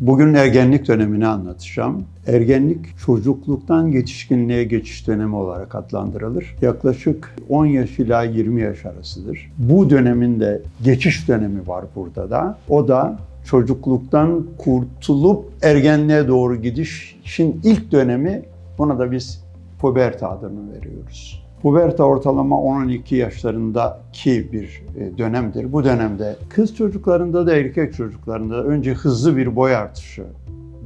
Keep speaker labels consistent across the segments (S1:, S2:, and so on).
S1: Bugün ergenlik dönemini anlatacağım. Ergenlik çocukluktan yetişkinliğe geçiş dönemi olarak adlandırılır. Yaklaşık 10 yaş ila 20 yaş arasıdır. Bu dönemin de geçiş dönemi var burada da. O da çocukluktan kurtulup ergenliğe doğru gidişin ilk dönemi. Buna da biz puberta adını veriyoruz. Puberta ortalama 10-12 yaşlarındaki bir e, dönemdir. Bu dönemde kız çocuklarında da erkek çocuklarında da önce hızlı bir boy artışı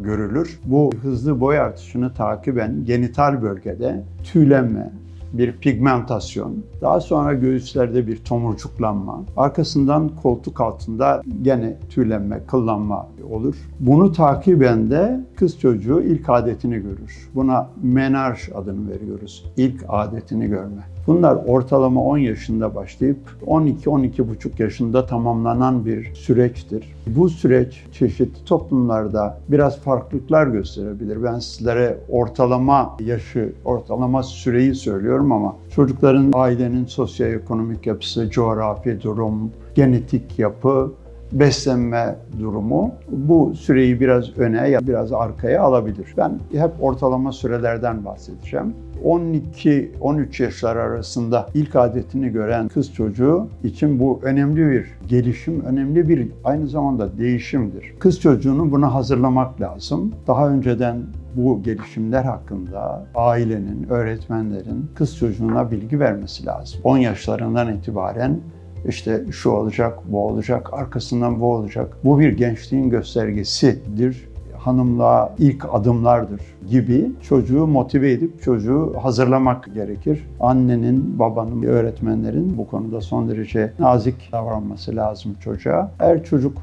S1: görülür. Bu hızlı boy artışını takiben genital bölgede tüylenme, bir pigmentasyon, daha sonra göğüslerde bir tomurcuklanma, arkasından koltuk altında gene tüylenme, kıllanma olur. Bunu takiben de kız çocuğu ilk adetini görür. Buna menarj adını veriyoruz. İlk adetini görme. Bunlar ortalama 10 yaşında başlayıp 12-12,5 yaşında tamamlanan bir süreçtir. Bu süreç çeşitli toplumlarda biraz farklılıklar gösterebilir. Ben sizlere ortalama yaşı, ortalama süreyi söylüyorum ama çocukların ailenin sosyoekonomik yapısı, coğrafi durum, genetik yapı, beslenme durumu bu süreyi biraz öne ya biraz arkaya alabilir. Ben hep ortalama sürelerden bahsedeceğim. 12-13 yaşlar arasında ilk adetini gören kız çocuğu için bu önemli bir gelişim, önemli bir aynı zamanda değişimdir. Kız çocuğunu buna hazırlamak lazım. Daha önceden bu gelişimler hakkında ailenin, öğretmenlerin kız çocuğuna bilgi vermesi lazım. 10 yaşlarından itibaren işte şu olacak, bu olacak, arkasından bu olacak. Bu bir gençliğin göstergesidir. Hanımlığa ilk adımlardır gibi çocuğu motive edip çocuğu hazırlamak gerekir. Annenin, babanın, öğretmenlerin bu konuda son derece nazik davranması lazım çocuğa. Eğer çocuk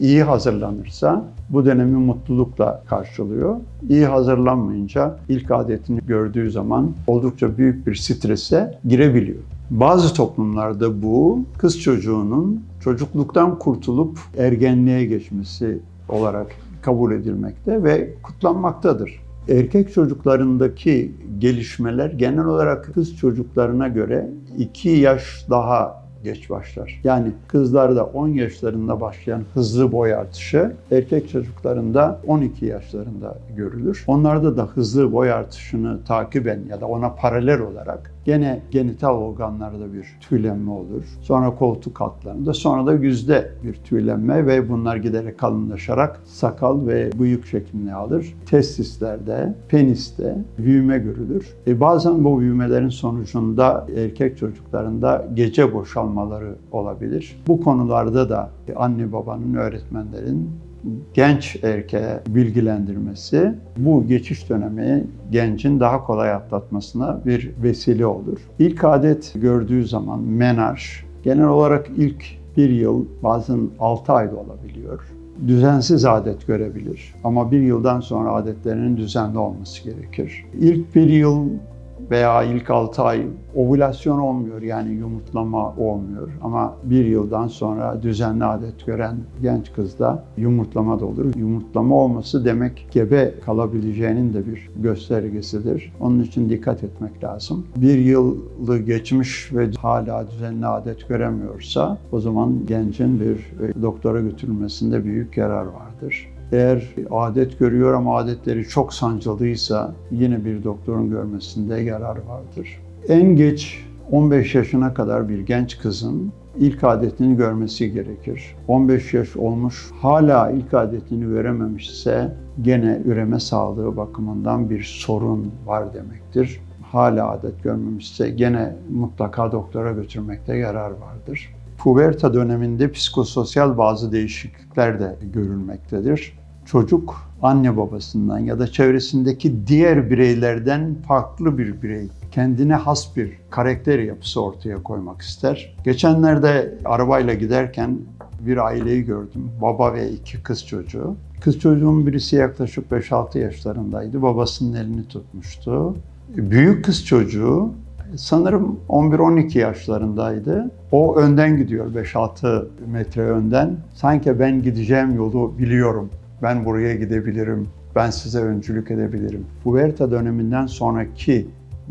S1: iyi hazırlanırsa bu dönemi mutlulukla karşılıyor. İyi hazırlanmayınca ilk adetini gördüğü zaman oldukça büyük bir strese girebiliyor. Bazı toplumlarda bu kız çocuğunun çocukluktan kurtulup ergenliğe geçmesi olarak kabul edilmekte ve kutlanmaktadır. Erkek çocuklarındaki gelişmeler genel olarak kız çocuklarına göre 2 yaş daha geç başlar. Yani kızlarda 10 yaşlarında başlayan hızlı boy artışı erkek çocuklarında 12 yaşlarında görülür. Onlarda da hızlı boy artışını takiben ya da ona paralel olarak gene genital organlarda bir tüylenme olur. Sonra koltuk altlarında, sonra da yüzde bir tüylenme ve bunlar giderek kalınlaşarak sakal ve bıyık şeklini alır. Testislerde, peniste büyüme görülür. E bazen bu büyümelerin sonucunda erkek çocuklarında gece boşalmaları olabilir. Bu konularda da anne babanın, öğretmenlerin genç erkeğe bilgilendirmesi bu geçiş dönemi gencin daha kolay atlatmasına bir vesile olur. İlk adet gördüğü zaman menarj genel olarak ilk bir yıl bazen 6 ayda olabiliyor. Düzensiz adet görebilir ama bir yıldan sonra adetlerinin düzenli olması gerekir. İlk bir yıl veya ilk 6 ay ovülasyon olmuyor yani yumurtlama olmuyor ama bir yıldan sonra düzenli adet gören genç kızda yumurtlama da olur. Yumurtlama olması demek gebe kalabileceğinin de bir göstergesidir. Onun için dikkat etmek lazım. Bir yılı geçmiş ve hala düzenli adet göremiyorsa o zaman gencin bir e, doktora götürülmesinde büyük yarar vardır. Eğer adet görüyor ama adetleri çok sancılıysa yine bir doktorun görmesinde yarar vardır. En geç 15 yaşına kadar bir genç kızın ilk adetini görmesi gerekir. 15 yaş olmuş hala ilk adetini görememişse gene üreme sağlığı bakımından bir sorun var demektir. Hala adet görmemişse gene mutlaka doktora götürmekte yarar vardır. Puberta döneminde psikososyal bazı değişiklikler de görülmektedir çocuk anne babasından ya da çevresindeki diğer bireylerden farklı bir birey, kendine has bir karakter yapısı ortaya koymak ister. Geçenlerde arabayla giderken bir aileyi gördüm. Baba ve iki kız çocuğu. Kız çocuğun birisi yaklaşık 5-6 yaşlarındaydı. Babasının elini tutmuştu. Büyük kız çocuğu sanırım 11-12 yaşlarındaydı. O önden gidiyor 5-6 metre önden. Sanki ben gideceğim yolu biliyorum ben buraya gidebilirim, ben size öncülük edebilirim. Puberta döneminden sonraki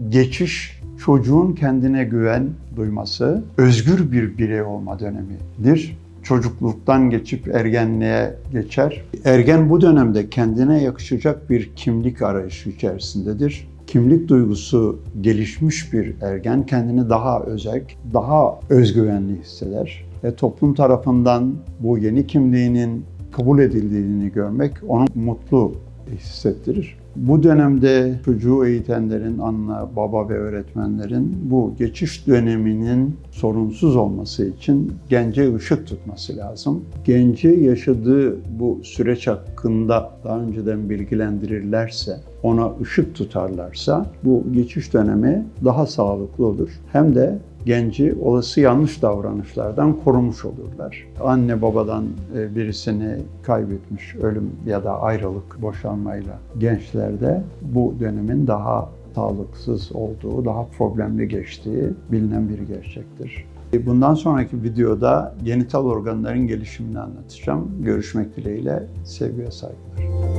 S1: geçiş çocuğun kendine güven duyması, özgür bir birey olma dönemidir. çocukluktan geçip ergenliğe geçer. Ergen bu dönemde kendine yakışacak bir kimlik arayışı içerisindedir. Kimlik duygusu gelişmiş bir ergen kendini daha özel, daha özgüvenli hisseder. Ve toplum tarafından bu yeni kimliğinin kabul edildiğini görmek onu mutlu hissettirir. Bu dönemde çocuğu eğitenlerin, anne, baba ve öğretmenlerin bu geçiş döneminin sorunsuz olması için gence ışık tutması lazım. Genci yaşadığı bu süreç hakkında daha önceden bilgilendirirlerse, ona ışık tutarlarsa bu geçiş dönemi daha sağlıklı olur. Hem de genci olası yanlış davranışlardan korumuş olurlar. Anne babadan e, birisini kaybetmiş ölüm ya da ayrılık, boşanmayla gençlerde bu dönemin daha sağlıksız olduğu, daha problemli geçtiği bilinen bir gerçektir. E, Bundan sonraki videoda genital organların gelişimini anlatacağım. Görüşmek dileğiyle sevgi ve saygılar.